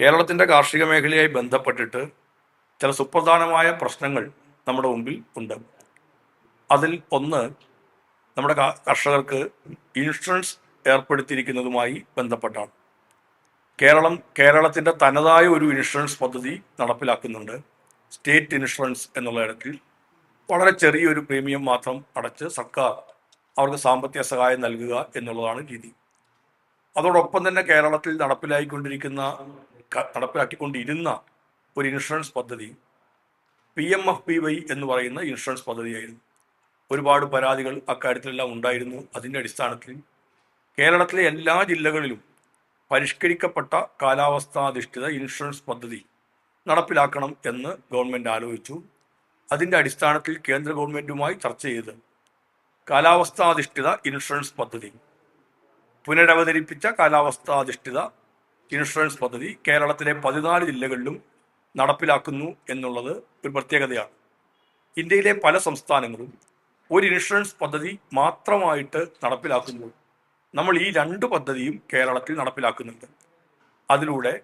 കേരളത്തിന്റെ കാർഷിക മേഖലയായി ബന്ധപ്പെട്ടിട്ട് ചില സുപ്രധാനമായ പ്രശ്നങ്ങൾ നമ്മുടെ മുമ്പിൽ ഉണ്ട്. അതിൽ ഒന്ന് നമ്മുടെ കർഷകർക്ക് ഇൻഷുറൻസ് ഏർപ്പെടുത്തിയിരിക്കുന്നതുമായി ബന്ധപ്പെട്ടാണ്. കേരളം കേരളത്തിന്റെ തനതായ ഒരു ഇൻഷുറൻസ് പദ്ധതി നടപ്പിലാക്കുന്നുണ്ട്. സ്റ്റേറ്റ് ഇൻഷുറൻസ് എന്നുള്ള ഇടത്തിൽ വളരെ ചെറിയൊരു പ്രീമിയം മാത്രം അടച്ച് സർക്കാർ അവർക്ക് സാമ്പത്തിക സഹായം നൽകുക എന്നുള്ളതാണ് രീതി. അതോടൊപ്പം തന്നെ കേരളത്തിൽ നടപ്പിലായിക്കൊണ്ടിരിക്കുന്ന നടപ്പിലാക്കിക്കൊണ്ടിരുന്ന ഒരു ഇൻഷുറൻസ് പദ്ധതി P M F P Y എന്ന് പറയുന്ന ഇൻഷുറൻസ് പദ്ധതിയായിരുന്നു. ഒരുപാട് പരാതികൾ അക്കാര്യത്തിലെല്ലാം ഉണ്ടായിരുന്നു. അതിന്റെ അടിസ്ഥാനത്തിൽ കേരളത്തിലെ എല്ലാ ജില്ലകളിലും പരിഷ്കരിക്കപ്പെട്ട കാലാവസ്ഥാധിഷ്ഠിത ഇൻഷുറൻസ് പദ്ധതി നടപ്പിലാക്കണം എന്ന് ഗവൺമെന്റ് ആലോചിച്ചു. അതിന്റെ അടിസ്ഥാനത്തിൽ കേന്ദ്ര ഗവൺമെന്റുമായി ചർച്ച ചെയ്ത് കാലാവസ്ഥാധിഷ്ഠിത ഇൻഷുറൻസ് പദ്ധതി പുനരവതരിപ്പിച്ച കാലാവസ്ഥാധിഷ്ഠിത ഇൻഷുറൻസ് പദ്ധതി കേരളത്തിലെ പതിനാല് ജില്ലകളിലും നടപ്പിലാക്കുന്നു എന്നുള്ളത് ഒരു പ്രത്യേകതയാണ്. ഇന്ത്യയിലെ പല സംസ്ഥാനങ്ങളും ഒരു ഇൻഷുറൻസ് പദ്ധതി മാത്രമായിട്ട് നടപ്പിലാക്കുമ്പോൾ നമ്മൾ ഈ രണ്ട് പദ്ധതിയും കേരളത്തിൽ നടപ്പിലാക്കുന്നുണ്ട്. അതിലൂടെ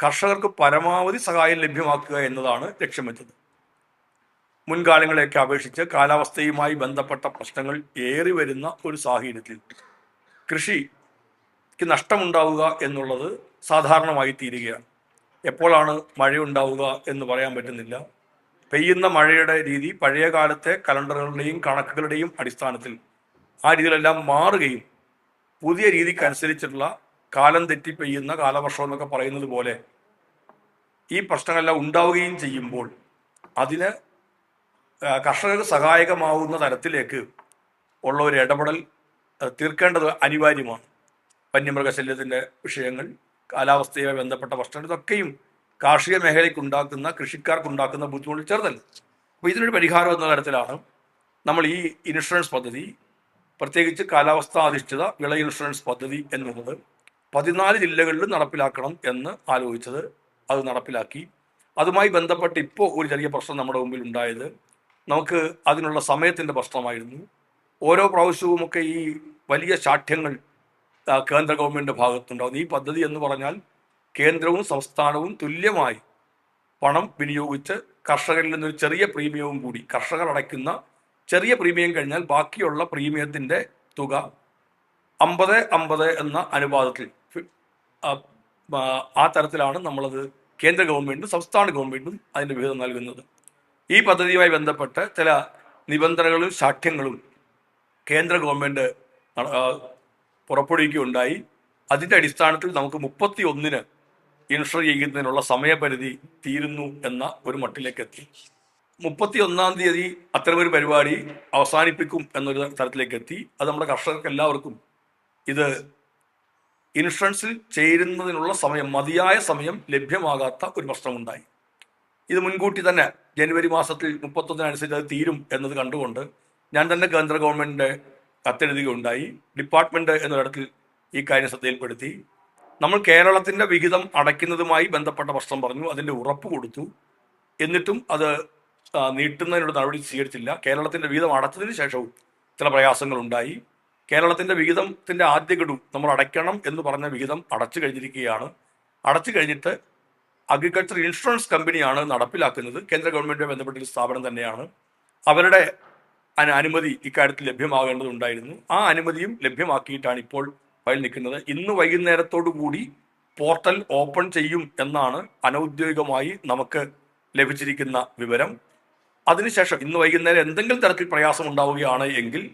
കർഷകർക്ക് പരമാവധി സഹായം ലഭ്യമാക്കുക എന്നതാണ് ലക്ഷ്യം വെച്ചത്. മുൻകാലങ്ങളെയൊക്കെ അപേക്ഷിച്ച് കാലാവസ്ഥയുമായി ബന്ധപ്പെട്ട പ്രശ്നങ്ങൾ ഏറി വരുന്ന ഒരു സാഹചര്യത്തിൽ കൃഷിക്ക് നഷ്ടമുണ്ടാവുക എന്നുള്ളത് സാധാരണമായി തീരുകയാണ് എപ്പോഴാണ് മഴയുണ്ടാവുക എന്ന് പറയാൻ പറ്റുന്നില്ല. പെയ്യുന്ന മഴയുടെ രീതി പഴയ കാലത്തെ കലണ്ടറുകളുടെയും കണക്കുകളുടെയും അടിസ്ഥാനത്തിൽ ആ രീതിയിലെല്ലാം മാറുകയും പുതിയ രീതിക്കനുസരിച്ചിട്ടുള്ള കാലം തെറ്റി പെയ്യുന്ന കാലവർഷം എന്നൊക്കെ പറയുന്നത് പോലെ ഈ പ്രശ്നങ്ങളെല്ലാം ഉണ്ടാവുകയും ചെയ്യുമ്പോൾ അതിന് കർഷകർക്ക് സഹായകമാവുന്ന തരത്തിലേക്ക് ഉള്ള ഒരു ഇടപെടൽ തീർക്കേണ്ടത് അനിവാര്യമാണ്. വന്യമൃഗശല്യത്തിന്റെ വിഷയങ്ങൾ കാലാവസ്ഥയുമായി ബന്ധപ്പെട്ട പ്രശ്നങ്ങൾ. ഇതൊക്കെയും കാർഷിക മേഖലയ്ക്ക് കൃഷിക്കാർക്കുണ്ടാക്കുന്ന കൃഷിക്കാർക്ക് ഉണ്ടാക്കുന്ന ബുദ്ധിമുട്ട് ചെറുതല്ല. അപ്പോൾ ഇതിനൊരു പരിഹാരം എന്ന തരത്തിലാണ് നമ്മൾ ഈ ഇൻഷുറൻസ് പദ്ധതി പ്രത്യേകിച്ച് കാലാവസ്ഥാ അധിഷ്ഠിത വിള ഇൻഷുറൻസ് പദ്ധതി എന്നുള്ളത് പതിനാല് ജില്ലകളിൽ നടപ്പിലാക്കണം എന്ന് ആലോചിച്ചത് അത് നടപ്പിലാക്കി. അതുമായി ബന്ധപ്പെട്ട് ഇപ്പോൾ ഒരു ചെറിയ പ്രശ്നം നമ്മുടെ മുമ്പിൽ ഉണ്ടായത് നമുക്ക് അതിനുള്ള സമയത്തിന്റെ പ്രശ്നമായിരുന്നു. ഓരോ പ്രാവശ്യവുമൊക്കെ ഈ വലിയ ശാഠ്യങ്ങൾ കേന്ദ്ര ഗവൺമെന്റ് ഭാഗത്തുണ്ടാകും ഈ പദ്ധതി എന്ന് പറഞ്ഞാൽ കേന്ദ്രവും സംസ്ഥാനവും തുല്യമായി പണം വിനിയോഗിച്ച് കർഷകരിൽ നിന്നൊരു ചെറിയ പ്രീമിയവും കൂടി കർഷകർ അടയ്ക്കുന്ന ചെറിയ പ്രീമിയം കഴിഞ്ഞാൽ ബാക്കിയുള്ള പ്രീമിയത്തിന്റെ തുക അമ്പത് അമ്പത് എന്ന അനുപാതത്തിൽ ആ, തരത്തിലാണ് നമ്മളത് കേന്ദ്ര ഗവൺമെന്റും സംസ്ഥാന ഗവൺമെന്റും അതിന്റെ വിഹിതം നൽകുന്നത്. ഈ പദ്ധതിയുമായി ബന്ധപ്പെട്ട് ചില നിബന്ധനകളും ശാഠ്യങ്ങളും കേന്ദ്ര ഗവൺമെന്റ് പുറപ്പെടുവിക്കുകയുണ്ടായി. അതിന്റെ അടിസ്ഥാനത്തിൽ നമുക്ക് മുപ്പത്തി ഒന്നിന് ഇൻഷുർ ചെയ്യുന്നതിനുള്ള സമയപരിധി തീരുന്നു എന്ന ഒരു മട്ടിലേക്ക് എത്തി. മുപ്പത്തി ഒന്നാം തീയതി അത്തരമൊരു പരിപാടി അവസാനിപ്പിക്കും എന്നൊരു തരത്തിലേക്ക് എത്തി. അത് നമ്മുടെ കർഷകർക്ക് എല്ലാവർക്കും ഇത് ഇൻഷുറൻസിൽ ചേരുന്നതിനുള്ള സമയം മതിയായ സമയം ലഭ്യമാകാത്ത ഒരു പ്രശ്നമുണ്ടായി. ഇത് മുൻകൂട്ടി തന്നെ ജനുവരി മാസത്തിൽ മുപ്പത്തൊന്നിനനുസരിച്ച് അത് തീരും എന്നത് കണ്ടുകൊണ്ട് ഞാൻ തന്നെ കേന്ദ്ര ഗവൺമെന്റിന്റെ കത്തെഴുതുകയുണ്ടായി. ഡിപ്പാർട്ട്മെന്റ് എന്നൊരിടത്തിൽ ഈ കാര്യം ശ്രദ്ധയിൽപ്പെടുത്തി. നമ്മൾ കേരളത്തിന്റെ വിഹിതം അടയ്ക്കുന്നതുമായി ബന്ധപ്പെട്ട പ്രശ്നം പറഞ്ഞു അതിന്റെ ഉറപ്പ് കൊടുത്തു. എന്നിട്ടും അത് നീട്ടുന്നതിനുള്ള നടപടി സ്വീകരിച്ചില്ല. കേരളത്തിന്റെ വിഹിതം അടച്ചതിന് ശേഷവും ചില പ്രയാസങ്ങളുണ്ടായി. കേരളത്തിന്റെ വിഹിതത്തിന്റെ ആദ്യ ഗഡു നമ്മൾ അടയ്ക്കണം എന്ന് പറഞ്ഞ വിഹിതം അടച്ചു കഴിഞ്ഞിരിക്കുകയാണ്. അടച്ചു കഴിഞ്ഞിട്ട് അഗ്രികൾച്ചർ ഇൻഷുറൻസ് കമ്പനിയാണ് നടപ്പിലാക്കുന്നത്. കേന്ദ്ര ഗവൺമെന്റുമായി ബന്ധപ്പെട്ട ഒരു സ്ഥാപനം തന്നെയാണ്. അവരുടെ അനുമതി ഇക്കാര്യത്തിൽ ലഭ്യമാകേണ്ടതുണ്ടായിരുന്നു. ആ അനുമതിയും ലഭ്യമാക്കിയിട്ടാണ് ഇപ്പോൾ ഫയൽ നിൽക്കുന്നത്. ഇന്ന് വൈകുന്നേരത്തോടു കൂടി പോർട്ടൽ ഓപ്പൺ ചെയ്യും എന്നാണ് അനൗദ്യോഗികമായി നമുക്ക് ലഭിച്ചിരിക്കുന്ന വിവരം. അതിനുശേഷം ഇന്ന് വൈകുന്നേരം എന്തെങ്കിലും തരത്തിൽ പ്രയാസം ഉണ്ടാവുകയാണ് എങ്കിൽ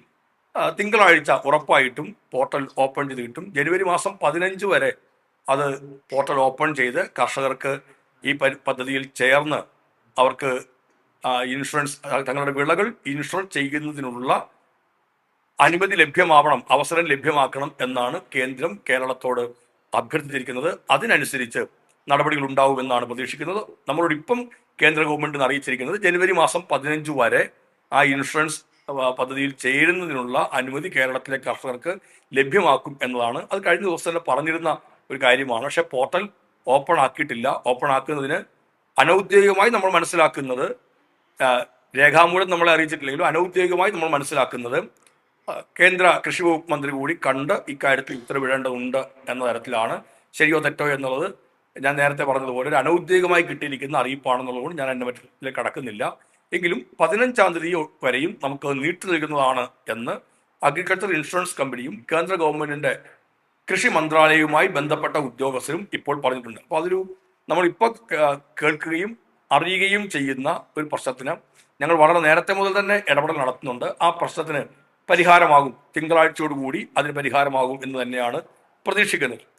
തിങ്കളാഴ്ച ഉറപ്പായിട്ടും പോർട്ടൽ ഓപ്പൺ ചെയ്ത് കിട്ടും. ജനുവരി മാസം പതിനഞ്ച് വരെ അത് പോർട്ടൽ ഓപ്പൺ ചെയ്ത് കർഷകർക്ക് ഈ പദ്ധതിയിൽ ചേർന്ന് അവർക്ക് ഇൻഷുറൻസ് തങ്ങളുടെ വിളകൾ ഇൻഷുർ ചെയ്യുന്നതിനുള്ള അനുമതി ലഭ്യമാവണം അവസരം ലഭ്യമാക്കണം എന്നാണ് കേന്ദ്രം കേരളത്തോട് അഭ്യർത്ഥിച്ചിരിക്കുന്നത്. അതിനനുസരിച്ച് നടപടികൾ ഉണ്ടാവുമെന്നാണ് പ്രതീക്ഷിക്കുന്നത്. നമ്മളോട് ഇപ്പം കേന്ദ്ര ഗവൺമെന്റിന് അറിയിച്ചിരിക്കുന്നത് ജനുവരി മാസം പതിനഞ്ച് വരെ ആ ഇൻഷുറൻസ് പദ്ധതിയിൽ ചേരുന്നതിനുള്ള അനുമതി കേരളത്തിലെ കർഷകർക്ക് ലഭ്യമാക്കും എന്നതാണ്. അത് കഴിഞ്ഞ ദിവസം തന്നെ പറഞ്ഞിരുന്ന ഒരു കാര്യമാണ്. പക്ഷെ പോർട്ടൽ ഓപ്പൺ ആക്കിയിട്ടില്ല. ഓപ്പൺ ആക്കുന്നതിന് അനൗദ്യോഗികമായി നമ്മൾ മനസ്സിലാക്കുന്നത് രേഖാമൂലം നമ്മളെ അറിയിച്ചിട്ടില്ലെങ്കിലും അനൗദ്യോഗികമായി നമ്മൾ മനസ്സിലാക്കുന്നത് കേന്ദ്ര കൃഷി വകുപ്പ് മന്ത്രി കൂടി കണ്ട് ഇക്കാര്യത്തിൽ ഉത്തരവിടേണ്ടതുണ്ട് എന്ന തരത്തിലാണ്. ശരിയോ തെറ്റോ എന്നുള്ളത് ഞാൻ നേരത്തെ പറഞ്ഞതുപോലെ ഒരു അനൗദ്യോഗികമായി കിട്ടിയിരിക്കുന്ന അറിയിപ്പാണെന്നുള്ളതുകൊണ്ട് ഞാൻ എന്റെ മറ്റിലേക്ക് കടക്കുന്നില്ല. എങ്കിലും പതിനഞ്ചാം തീയതി വരെയും നമുക്ക് നീട്ടി നൽകുന്നതാണ് എന്ന് അഗ്രികൾച്ചർ ഇൻഷുറൻസ് കമ്പനിയും കേന്ദ്ര ഗവൺമെന്റിന്റെ കൃഷി മന്ത്രാലയവുമായി ബന്ധപ്പെട്ട ഉദ്യോഗസ്ഥരും ഇപ്പോൾ പറഞ്ഞിട്ടുണ്ട്. അപ്പോൾ അതൊരു നമ്മളിപ്പോൾ കേൾക്കുകയും അറിയുകയും ചെയ്യുന്ന ഒരു പ്രശ്നത്തിന് ഞങ്ങൾ വളരെ നേരത്തെ മുതൽ തന്നെ ഇടപെടൽ നടത്തുന്നുണ്ട്. ആ പ്രശ്നത്തിന് പരിഹാരമാകും. തിങ്കളാഴ്ചയോടുകൂടി അതിന് പരിഹാരമാകും എന്ന് തന്നെയാണ് പ്രതീക്ഷിക്കുന്നത്.